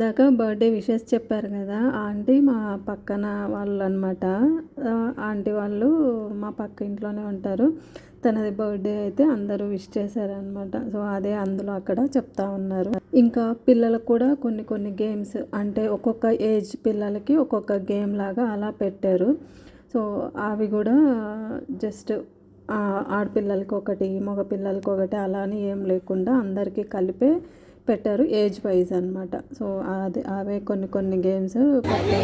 ఇందాక birthday wishes చెప్పారు కదా ఆంటీ మా పక్కన వాళ్ళు అనమాట ఆంటీ వాళ్ళు మా పక్క ఇంట్లోనే ఉంటారు. తనది బర్త్డే అయితే అందరూ విష్ చేశారనమాట. సో అదే అందులో అక్కడ చెప్తా ఉన్నారు. ఇంకా పిల్లలకు కూడా కొన్ని కొన్ని గేమ్స్ అంటే ఒక్కొక్క ఏజ్ పిల్లలకి ఒక్కొక్క గేమ్ లాగా అలా పెట్టారు. సో అవి కూడా జస్ట్ ఆడపిల్లలకి ఒకటి మగ పిల్లలకి ఒకటి అలా అని ఏం లేకుండా అందరికీ కలిపే పెట్టారు ఏజ్ వైజ్ అనమాట సో అది అవే కొన్ని కొన్ని గేమ్స్ పెట్టారు.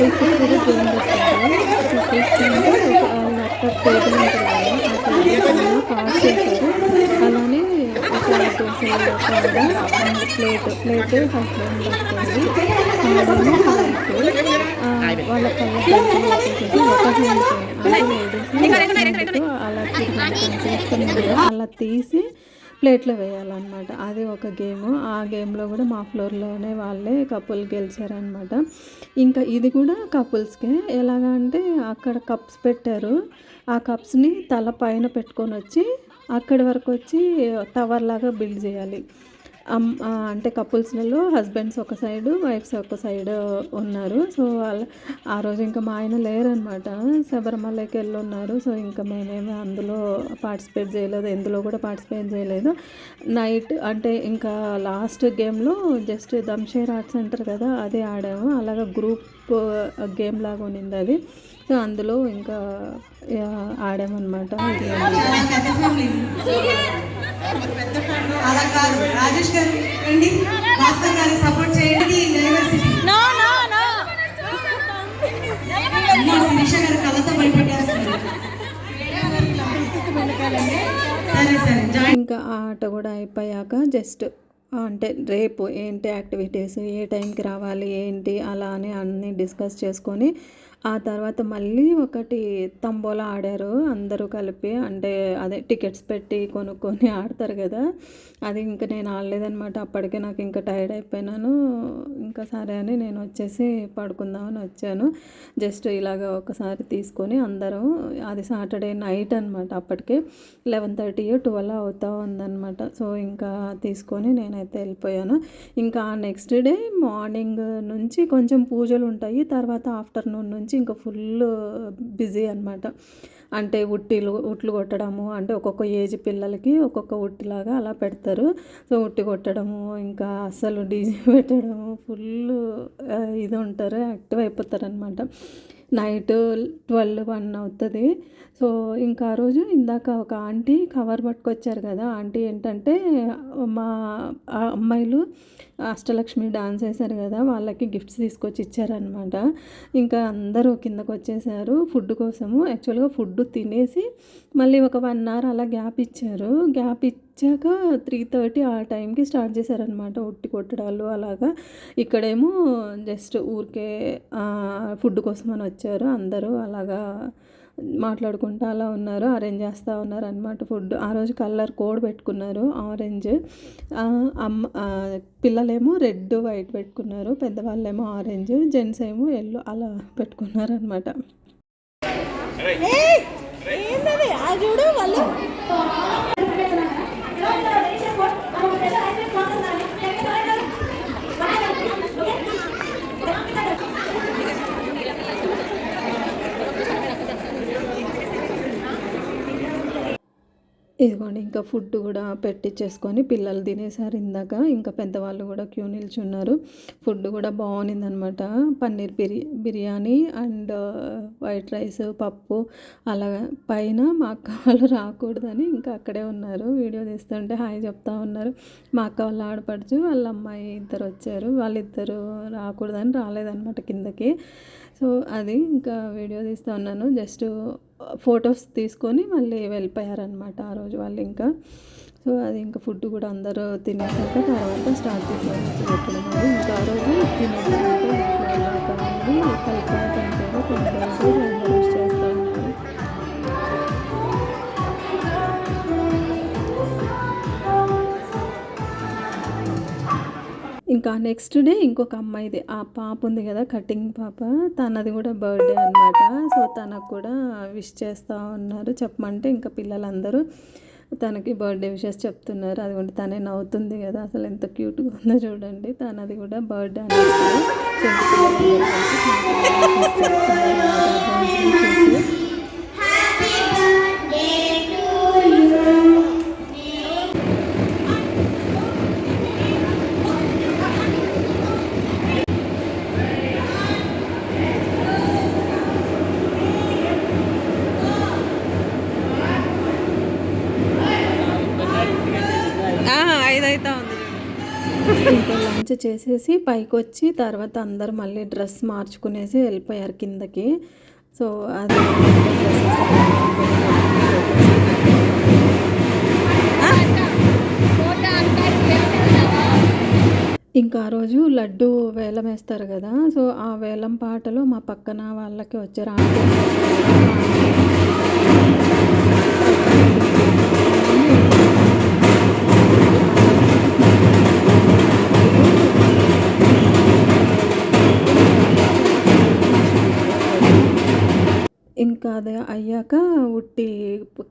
కపుల్స్ కూడా గేమ్ పెట్టారు కపుల్స్ అంటే ల్యాప్టాప్ టేబుల్ ఉంటుంది కదా ఆ టేబుల్ అలానే ఒక దోశ ప్లేట్ ప్లేట్ హస్బెండ్ పట్టుకోండి వాళ్ళ కళ్ళ అలా అలా తీసి ప్లేట్లో వేయాలన్నమాట. అది ఒక గేమ్. ఆ గేమ్లో కూడా మా ఫ్లోర్లోనే వాళ్ళే కపుల్ గెలిచారనమాట ఇంకా ఇది కూడా కపుల్స్కే. ఎలాగా అంటే అక్కడ కప్స్ పెట్టారు. ఆ కప్స్ని తల పైన పెట్టుకొని వచ్చి అక్కడి వరకు వచ్చి టవర్ లాగా బిల్డ్ చేయాలి. అంటే కపుల్స్లలో హస్బెండ్స్ ఒక సైడ్ వైఫ్స్ ఒక సైడ్ ఉన్నారు. సో వాళ్ళ ఆ రోజు ఇంకా మా ఆయన లేరనమాట. శబరిమలకి వెళ్ళి ఉన్నారు సో ఇంకా మేమేమి అందులో పార్టిసిపేట్ చేయలేదు ఎందులో కూడా పార్టిసిపేట్ చేయలేదు. నైట్ అంటే ఇంకా లాస్ట్ గేమ్లో జస్ట్ దమ్షేర్ ఆర్ట్స్ సెంటర్ కదా అది ఆడాము. అలాగా గ్రూప్ గేమ్ లాగా ఉన్నింది అది. సో అందులో ఇంకా ఆడామన్నమాట. రాజేష్ గారు రండి. భాస్కర్ గారు సపోర్ట్ చేయండి. డైవర్సిటీ శిరీష గారు కళ్ళతో భయపెట్టేస్తున్నారు సరే సరే ఇంకా ఆ ఆట కూడా అయిపోయాక జస్ట్ అంటే రేపు ఏంటి యాక్టివిటీస్ ఏ టైంకి రావాలి ఏంటి అలా అని అన్నీ డిస్కస్ చేసుకొని ఆ తర్వాత మళ్ళీ ఒకటి తంబోలా ఆడారు. అందరూ కలిపి అంటే అదే టికెట్స్ పెట్టి కొనుక్కొని ఆడతారు కదా. అది ఇంకా నేను ఆడలేదనమాట అప్పటికే నాకు ఇంకా టైర్డ్ అయిపోయినాను. ఇంకా సరే అని నేను వచ్చేసి పడుకుందామని వచ్చాను. జస్ట్ ఇలాగ ఒకసారి తీసుకొని అందరం అది సాటర్డే నైట్ అనమాట అప్పటికే. లెవెన్ థర్టీ ట్వెల్వ్ అవుతా ఉందన్నమాట. సో ఇంకా తీసుకొని నేనైతే వెళ్ళిపోయాను. ఇంకా నెక్స్ట్ డే మార్నింగ్ నుంచి కొంచెం పూజలు ఉంటాయి. తర్వాత ఆఫ్టర్నూన్ నుంచి నుంచి ఇంకా ఫుల్ బిజీ అనమాట అంటే ఉట్టిలు ఉట్లు కొట్టడము అంటే ఒక్కొక్క ఏజ్ పిల్లలకి ఒక్కొక్క ఉట్టిలాగా అలా పెడతారు. సో ఉట్టి కొట్టడము ఇంకా అస్సలు డీజే పెట్టడము ఫుల్ ఇది ఉంటారు యాక్టివ్ అయిపోతారు అనమాట నైట్ ట్వెల్వ్ వన్ అవుతుంది. సో ఇంకా ఆ రోజు ఇందాక ఒక ఆంటీ కవర్ పట్టుకొచ్చారు కదా ఆంటీ ఏంటంటే మా అమ్మాయిలు అష్టలక్ష్మి డాన్స్ వేశారు కదా వాళ్ళకి గిఫ్ట్స్ తీసుకొచ్చి ఇచ్చారనమాట ఇంకా అందరూ కిందకు వచ్చేసారు ఫుడ్ కోసము. యాక్చువల్గా ఫుడ్ తినేసి మళ్ళీ ఒక వన్ అవర్ అలా గ్యాప్ ఇచ్చారు. గ్యాప్ వచ్చాక త్రీ థర్టీ ఆ టైంకి స్టార్ట్ చేశారనమాట ఉట్టి కొట్టడాలు అలాగా. ఇక్కడేమో జస్ట్ ఊరికే ఫుడ్ కోసం అని వచ్చారు. అందరూ అలాగా మాట్లాడుకుంటూ అలా ఉన్నారు అరేంజ్ చేస్తూ ఉన్నారు అనమాట ఫుడ్. ఆ రోజు కలర్ కోడ్ పెట్టుకున్నారు ఆరెంజ్ అమ్మ పిల్లలేమో రెడ్ వైట్ పెట్టుకున్నారు పెద్దవాళ్ళేమో ఆరెంజ్ జెంట్స్ ఏమో ఎల్లో అలా పెట్టుకున్నారు అనమాట చూడు వాళ్ళు ఇదిగోండి ఇంకా ఫుడ్ కూడా పెట్టించేసుకొని పిల్లలు తినేసారు ఇందాక. ఇంకా పెద్దవాళ్ళు కూడా క్యూ నిల్చున్నారు. ఫుడ్ కూడా బాగుందనమాట పన్నీర్ బిర్యా బిర్యానీ అండ్ వైట్ రైస్ పప్పు అలా పైన మా అక్క వాళ్ళు రాకూడదని ఇంకా అక్కడే ఉన్నారు. వీడియో తీస్తుంటే హాయ్ చెప్తా ఉన్నారు. మా అక్క వాళ్ళు ఆడపడుచు వాళ్ళ అమ్మాయి ఇద్దరు వచ్చారు. వాళ్ళిద్దరు రాకూడదని రాలేదన్నమాట కిందకి. సో అది ఇంకా వీడియో తీస్తూ ఉన్నాను. జస్ట్ ఫొటోస్ తీసుకొని మళ్ళీ వెళ్ళిపోయారనమాట ఆ రోజు వాళ్ళు ఇంకా. సో అది ఇంకా ఫుడ్ కూడా అందరూ తినేసాక తర్వాత స్టార్ట్ చేశారు. పెట్టడం ఇంకా ఆ రోజు తినేటప్పుడు కలుపుకొని తింటారు చేస్తాను ఇంకా నెక్స్ట్ డే ఇంకొక అమ్మాయిది. ఆ పాప ఉంది కదా కటింగ్ పాప. తనది కూడా బర్త్డే అనమాట సో తనకు కూడా విష్ చేస్తూ ఉన్నారు. చెప్పమంటే ఇంకా పిల్లలందరూ తనకి బర్త్డే విషెస్ చెప్తున్నారు. అది కూడా తనే నవ్వుతుంది కదా. అసలు ఎంత క్యూట్గా ఉందో చూడండి. తనది కూడా బర్త్డే అనమాట పూజ చేసేసి పైకి వచ్చి తర్వాత అందరు మళ్ళీ డ్రెస్ మార్చుకునేసి వెళ్ళిపోయారు కిందకి. సో అది ఇంకా ఆ రోజు లడ్డు వేలం వేస్తారు కదా. సో ఆ వేలం పాటలో మా పక్కన వాళ్ళకి వచ్చారు కాదు ఇంకా అది అయ్యాక ఉట్టి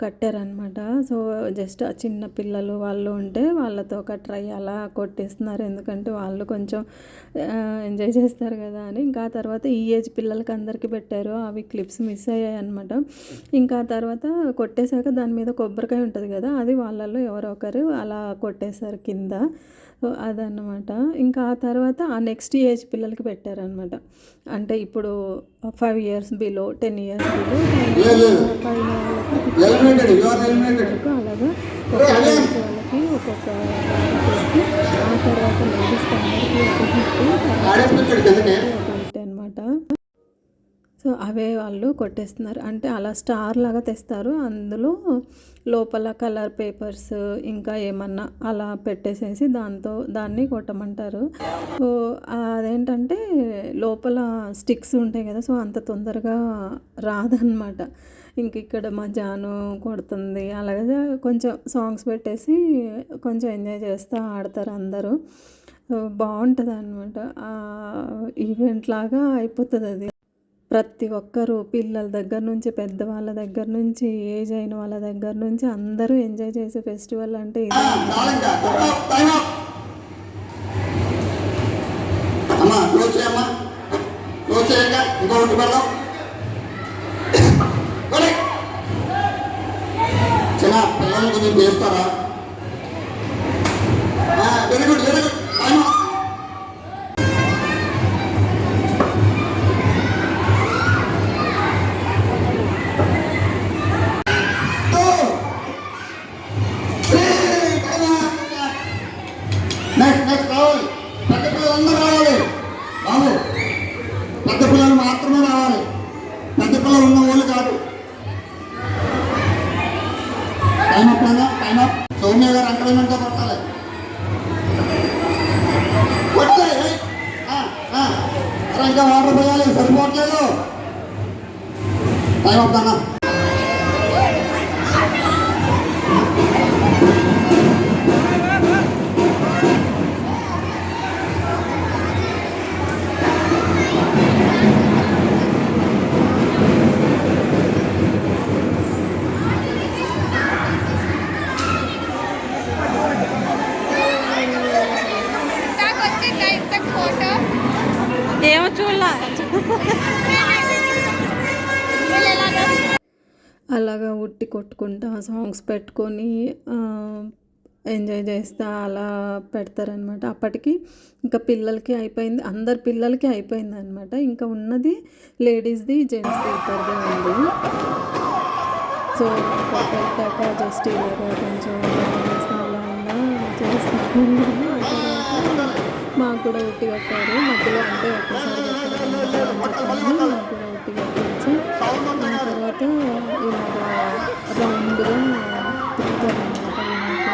కట్టారనమాట సో జస్ట్ ఆ చిన్న పిల్లలు వాళ్ళు ఉంటే వాళ్ళతో ఒక ట్రై అలా కొట్టేస్తున్నారు. ఎందుకంటే వాళ్ళు కొంచెం ఎంజాయ్ చేస్తారు కదా అని. ఇంకా ఆ తర్వాత ఈ ఏజ్ పిల్లలకి అందరికీ పెట్టారు. అవి క్లిప్స్ మిస్ అయ్యాయి అనమాట ఇంకా ఆ తర్వాత కొట్టేశాక దాని మీద కొబ్బరికాయ ఉంటుంది కదా అది వాళ్ళలో ఎవరో ఒకరు అలా కొట్టేశారు కింద. అదన్నమాట. ఇంకా ఆ తర్వాత ఆ నెక్స్ట్ ఏజ్ పిల్లలకి పెట్టారనమాట అంటే ఇప్పుడు five years below ten years below you are eliminated. వరకు అలాగా. ఒక్కొక్క ఆ తర్వాత లేడీస్ అందరికీ ఒక గిఫ్ట్ ఆడేసుకొచ్చాడు కిందకి ఒక గిఫ్ట్ అనమాట సో అవే వాళ్ళు కొట్టేస్తున్నారు. అంటే అలా స్టార్ లాగా తెస్తారు. అందులో లోపల కలర్ పేపర్స్ ఇంకా ఏమన్నా అలా పెట్టేసేసి దాంతో దాన్ని కొట్టమంటారు. సో అదేంటంటే లోపల స్టిక్స్ ఉంటాయి కదా సో అంత తొందరగా రాదనమాట ఇంక ఇక్కడ మా జాను కొడుతుంది. అలాగే కొంచెం సాంగ్స్ పెట్టేసి కొంచెం ఎంజాయ్ చేస్తూ ఆడతారు అందరూ. బాగుంటుంది అనమాట ఈవెంట్ లాగా అయిపోతుంది అది ప్రతి ఒక్కరూ పిల్లల దగ్గర నుంచి పెద్దవాళ్ళ దగ్గర నుంచి ఏజ్ అయిన వాళ్ళ దగ్గర నుంచి అందరూ ఎంజాయ్ చేసే ఫెస్టివల్ అంటే ఇది. చిన్న పిల్లలు కొంచెం చేస్తారా? Very good very good. Up గారు ఎంకరేజ్మెంట్గా పట్టాలి కొట్టే ఇంకా వాటర్ పోయాలి సరిపోవట్లేదు. టైం అప్ అలాగా ఉట్టి కొట్టుకుంటా సాంగ్స్ పెట్టుకొని ఎంజాయ్ చేస్తా అలా పెడతారనమాట. అప్పటికి ఇంకా పిల్లలకి అయిపోయింది అందరి పిల్లలకి అయిపోయింది అనమాట ఇంకా ఉన్నది లేడీస్ది జెంట్స్ది ఇద్దరిదే ఉంది. సో పెట్టాక జస్ట్ ఇలాగా కొంచెం అలా చేస్తాను. మాకు కూడా ఉట్టి కట్టారు. మధ్యలో అంటే ఒక్కసారి మాకు కూడా అయితే కట్టించి ఇలాగ రౌండ్గా తిప్పుతారనమాట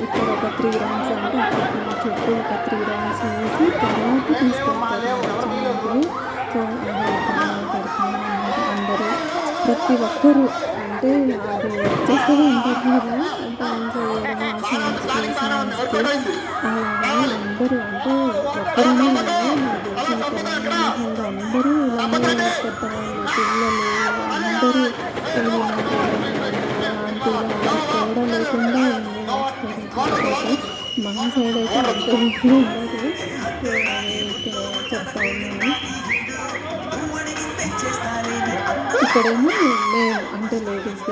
ఇక్కడ ఒక త్రీ రౌండ్స్ అంటే అక్కడ చుట్టూ ఒక త్రీ రౌండ్స్ వేసి తర్వాత తీసుకెళ్తారు సో అందరూ ప్రతి ఒక్కరూ అంటే అది చేస్తూ ఉంటుంది కదా. డాన్స్ సాంగ్స్ అలాగే అందరూ అంటే ఒక్కరనే కాదు అందరూ పెద్దవాళ్ళు పిల్లలు అందరూ తేడా లేకుండా మా సైడ్ అయితే అంత ఉండదు సో ఇక్కడ చెప్తా ఉన్నాను ఇక్కడేమో మేము అంటే లేడీస్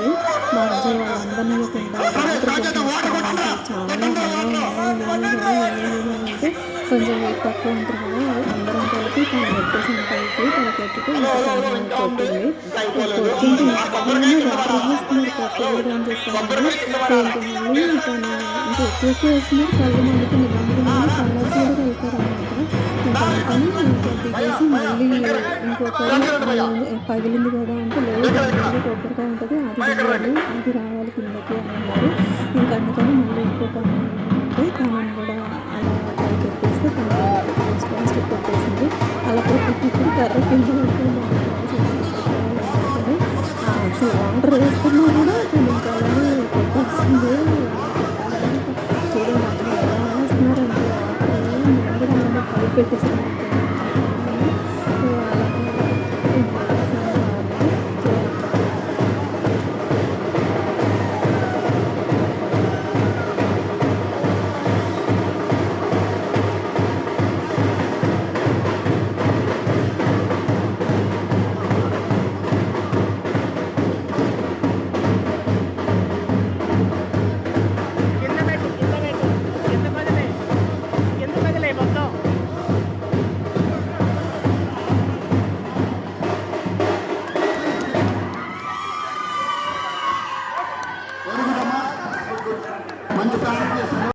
మా వాళ్ళందరినీ పెట్టేస్తామంటే చాలా అంటే కొంచెం వెయిట్ తక్కువ ఉంటుంది కదా అందరం కలిపి తన పెట్టేసిన పైకి తన పెట్టుకు కొట్టింది కొట్టింది ఇంతకుముందు వాటర్ వేస్తున్నారు అని చెప్పాను ఏంటి మళ్ళీ తను అంటే ఎక్కువ ఎక్కువ వేస్తున్నారు కళ్ళు మండుకు నిబంధనలు కలర్స్ కూడా వెళ్తారు అనమాట దిగేసి మళ్ళీ ఇంకొకరు పగిలింది కదా అంటే లేదు దాంట్లో కొబ్బరికాయ ఉంటుంది అది రావాలి అది రావాలి కిందకి అన్నారు. ఇంకా అందుకని మళ్ళీ ఇంకొక అంటే ఉంటే తనని అలానే మంచి ప్రాణం చేశారు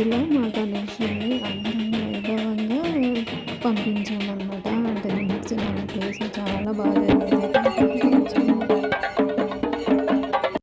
ఇలా మా గణేష్ని అంగరంగ వైభవంగా పంపించామన్నమాట. అంటే నిమజ్జనం ప్లేస్ చాలా బాగా జరిగింది.